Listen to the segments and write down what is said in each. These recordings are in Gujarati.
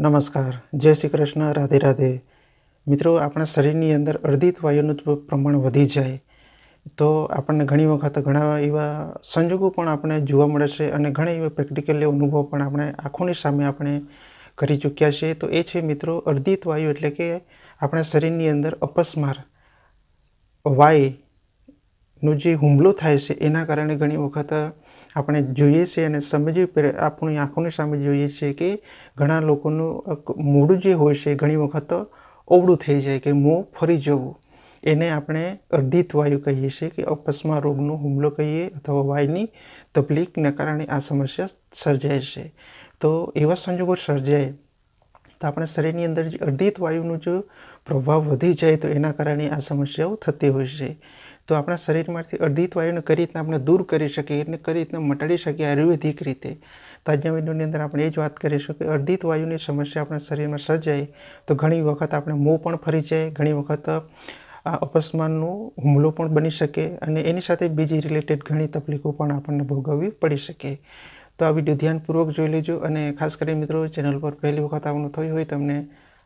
નમસ્કાર. જય શ્રી કૃષ્ણ. રાધે રાધે. મિત્રો, આપણા શરીરની અંદર અર્ધિત વાયુનું પ્રમાણ વધી જાય. તો આપણને ઘણી વખત ઘણા એવા સંજોગો પણ આપણે જોવા મળે છે અને ઘણા એવા પ્રેક્ટિકલી અનુભવ પણ આપણે આંખોની સામે આપણે કરી ચૂક્યા છીએ. તો એ છે મિત્રો અર્ધિત વાયુ એટલે કે આપણા શરીરની અંદર અપસ્માર, વાયુનો જે હુમલો થાય છે, એના કારણે ઘણી વખત આપણે જોઈએ છીએ અને સમજી આપણી આંખોની સામે જોઈએ છીએ કે ઘણા લોકોનું મોઢું જે હોય છે ઘણી વખત ઓવડું થઈ જાય કે મોં ફરી જવું. એને આપણે અર્ધિત વાયુ કહીએ છીએ કે અપસ્મા રોગનો હુમલો કહીએ અથવા વાયુની તકલીફને કારણે આ સમસ્યા સર્જાય છે. તો એવા સંજોગો સર્જાય તો આપણા શરીરની અંદર જે અર્ધિત વાયુનો જો પ્રભાવ વધી જાય તો એના કારણે આ સમસ્યાઓ થતી હોય છે. તો આપણા શરીરમાંથી અર્ધિત વાયુને કઈ રીતના આપણે દૂર કરી શકીએ એટલે કઈ રીતના મટાડી શકીએ, આયુર્વેદિક રીતે. તો આજના વિડીયોની અંદર આપણે એ જ વાત કરીશું કે અર્ધિત વાયુની સમસ્યા આપણા શરીરમાં સર્જાય, તો ઘણી વખત આપણે મોં પણ ફરી જાય, ઘણી વખત, આ, અપસ્માનનો હુમલો પણ બની શકે અને એની સાથે બીજી રિલેટેડ ઘણી તકલીફો પણ આપણને ભોગવવી પડી શકે. તો આ વીડિયો ધ્યાનપૂર્વક જોઈ લેજો અને ખાસ કરી મિત્રો, ચેનલ પર પહેલી વખત આવવાનું થયું હોય તમને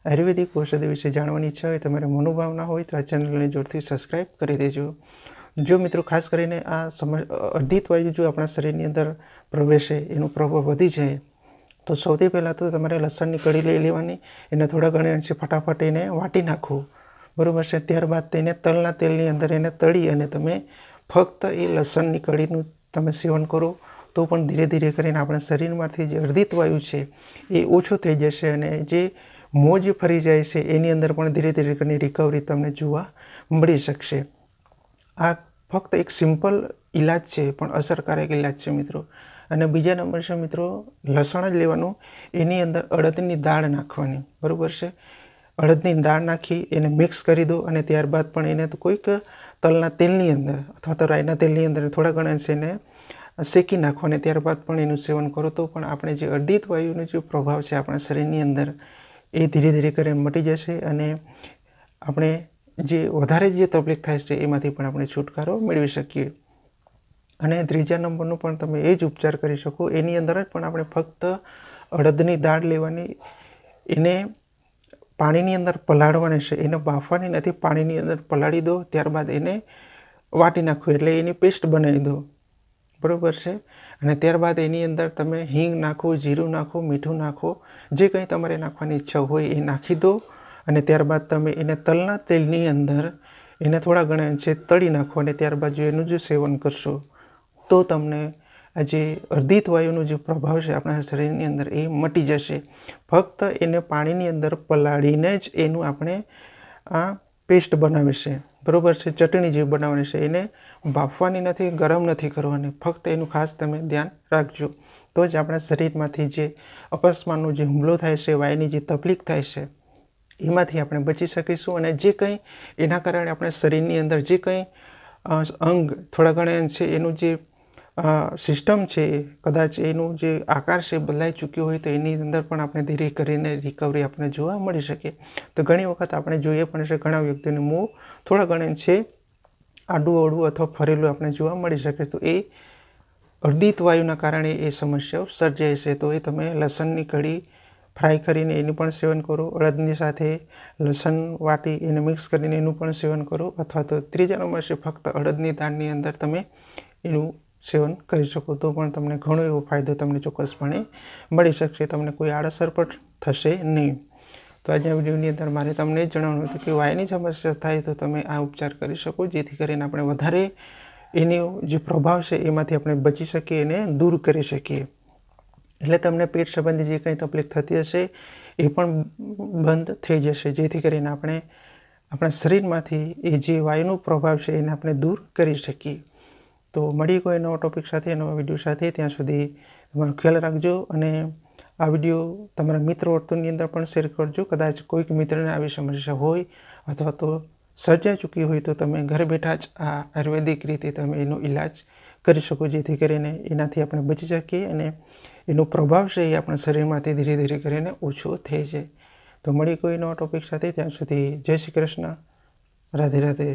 આયુર્વેદિક ઔષધિ વિશે જાણવાની ઈચ્છા હોય, તમારે મનોભાવના હોય, તો આ ચેનલને જોરથી સબસ્ક્રાઈબ કરી દેજો. જો મિત્રો ખાસ કરીને આ સમય અર્ધિત વાયુ જો આપણા શરીરની અંદર પ્રવેશે, એનો પ્રભાવ વધી જાય, તો સૌથી પહેલાં તો તમારે લસણની કઢી લઈ લેવાની, એને થોડા ઘણા અંશે ફટાફટ એને વાટી નાખવું બરાબર છે, ત્યારબાદ તેને તલના તેલની અંદર એને તળી અને તમે ફક્ત એ લસણની કઢીનું તમે સેવન કરો, તો પણ ધીરે ધીરે કરીને આપણા શરીરમાંથી જે અર્ધિત વાયુ છે, એ ઓછું થઈ જશે અને જે મોજ ફરી જાય છે. એની અંદર પણ ધીરે ધીરે કરીને રિકવરી તમને જોવા મળી શકશે. આ ફક્ત એક સિમ્પલ ઈલાજ છે, પણ અસરકારક ઈલાજ છે મિત્રો. અને બીજા નંબર છે મિત્રો, લસણ જ લેવાનું. એની અંદર અડદની દાળ નાખવાની. બરાબર છે? અડદની દાળ નાખી, એને મિક્સ કરી દો અને ત્યારબાદ પણ એને કોઈક તલના તેલની અંદર અથવા તો રાઈના તેલની અંદર થોડા ઘણા છે એને શેકી નાખો અને ત્યારબાદ પણ એનું સેવન કરો તો પણ આપણે જે અર્ધિત વાયુનો જે પ્રભાવ છે આપણા શરીરની અંદર એ ધીરે ધીરે કરીને મટી જશે અને આપણે જે વધારે જે તકલીફ થાય છે એમાંથી પણ આપણે છુટકારો મેળવી શકીએ. અને ત્રીજા નંબરનું પણ તમે એ જ ઉપચાર કરી શકો. એની અંદર જ પણ આપણે ફક્ત અડદની દાળ લેવાની, એને પાણીની અંદર પલાળવાની છે. એને બાફવાની નથી, પાણીની અંદર પલાળી દો, ત્યારબાદ એને વાટી નાખો. એટલે એની પેસ્ટ બનાવી દો. બરાબર છે? અને ત્યારબાદ એની અંદર તમે હિંગ નાખો, જીરું નાખો, મીઠું નાખો, જે કંઈ તમારે નાખવાની ઈચ્છા હોય એ નાખી દો. અને ત્યારબાદ તમે એને તલના તેલની અંદર એને થોડા ઘણા અંશે તળી નાખો અને ત્યારબાદ જો એનું જો સેવન કરશો, તો તમને આ જે અર્ધિત વાયુનો જે પ્રભાવ છે આપણા શરીરની અંદર એ મટી જશે. ફક્ત એને પાણીની અંદર પલાળીને જ એનું આપણે આ પેસ્ટ બનાવી છે બરાબર છે, ચટણી જેવી બનાવવાની છે. એને બાફવાની નથી, ગરમ નથી કરવાની. ફક્ત એનું ખાસ તમે ધ્યાન રાખજો. તો જ આપણા શરીરમાંથી જે અપસ્માનનો જે હુમલો થાય છે, વાયની જે તકલીફ થાય છે, એમાંથી આપણે બચી શકીશું અને જે કંઈ એના કારણે આપણા શરીરની અંદર જે કંઈ અંગ થોડા ઘણા છે, એનું જે સિસ્ટમ છે, કદાચ એનું જે આકાર છે બદલાઈ ચૂક્યો હોય તો એની અંદર પણ આપણે ધીરે કરીને રિકવરી આપણે જોવા મળી શકે. તો ઘણી વખત આપણે જોઈએ પણ છે ઘણા વ્યક્તિનું મોં થોડા ઘણે છે, આડું અડવું અથવા ફરેલું આપણે જોવા મળી શકે. તો એ અર્ધિત વાયુના કારણે એ સમસ્યાઓ સર્જાય છે. તો એ તમે લસણની કઢી ફ્રાય કરીને એનું પણ સેવન કરો, અડદની સાથે લસણ વાટી એને મિક્સ કરીને એનું પણ સેવન કરો અથવા તો ત્રીજા નંબર છે ફક્ત અડદની દાળની અંદર તમે એનું સેવન કરી શકો તો પણ તમને ઘણો એવો ફાયદો તમને ચોક્કસપણે મળી શકશે, તમને કોઈ આડઅસર પણ થશે નહીં. તો આજના વિડીયોની અંદર મારે તમને જણાવવાનું હતું કે વાયની સમસ્યા થાય તો તમે આ ઉપચાર કરી શકો, જેથી કરીને આપણે વધારે એનો જે પ્રભાવ છે એમાંથી આપણે બચી શકીએ એને દૂર કરી શકીએ. એટલે તમને પેટ સંબંધી જે કંઈ તકલીફ થતી હશે એ પણ બંધ થઈ જશે, જેથી કરીને આપણે આપણા શરીરમાંથી એ જે વાયુનો પ્રભાવ છે એને આપણે દૂર કરી શકીએ. તો મળી કોઈ નવો ટૉપિક સાથે, નવા વીડિયો સાથે. ત્યાં સુધી તમારો ખ્યાલ રાખજો અને આ વીડિયો તમારા મિત્ર વર્તુળની અંદર પણ શેર કરજો. કદાચ કોઈક મિત્રને આવી સમસ્યા હોય અથવા તો સર્જાઈ ચૂકી હોય તો તમે ઘર બેઠા જ આ આયુર્વેદિક રીતે તમે એનો ઈલાજ કરી શકો, જેથી કરીને એનાથી આપણે બચી શકીએ અને એનો પ્રભાવ છે એ આપણા શરીરમાંથી ધીરે ધીરે કરીને ઓછો થઈ જાય. તો મળી કોઈ નવા ટૉપિક સાથે. ત્યાં સુધી જય શ્રી કૃષ્ણ. રાધે રાધે.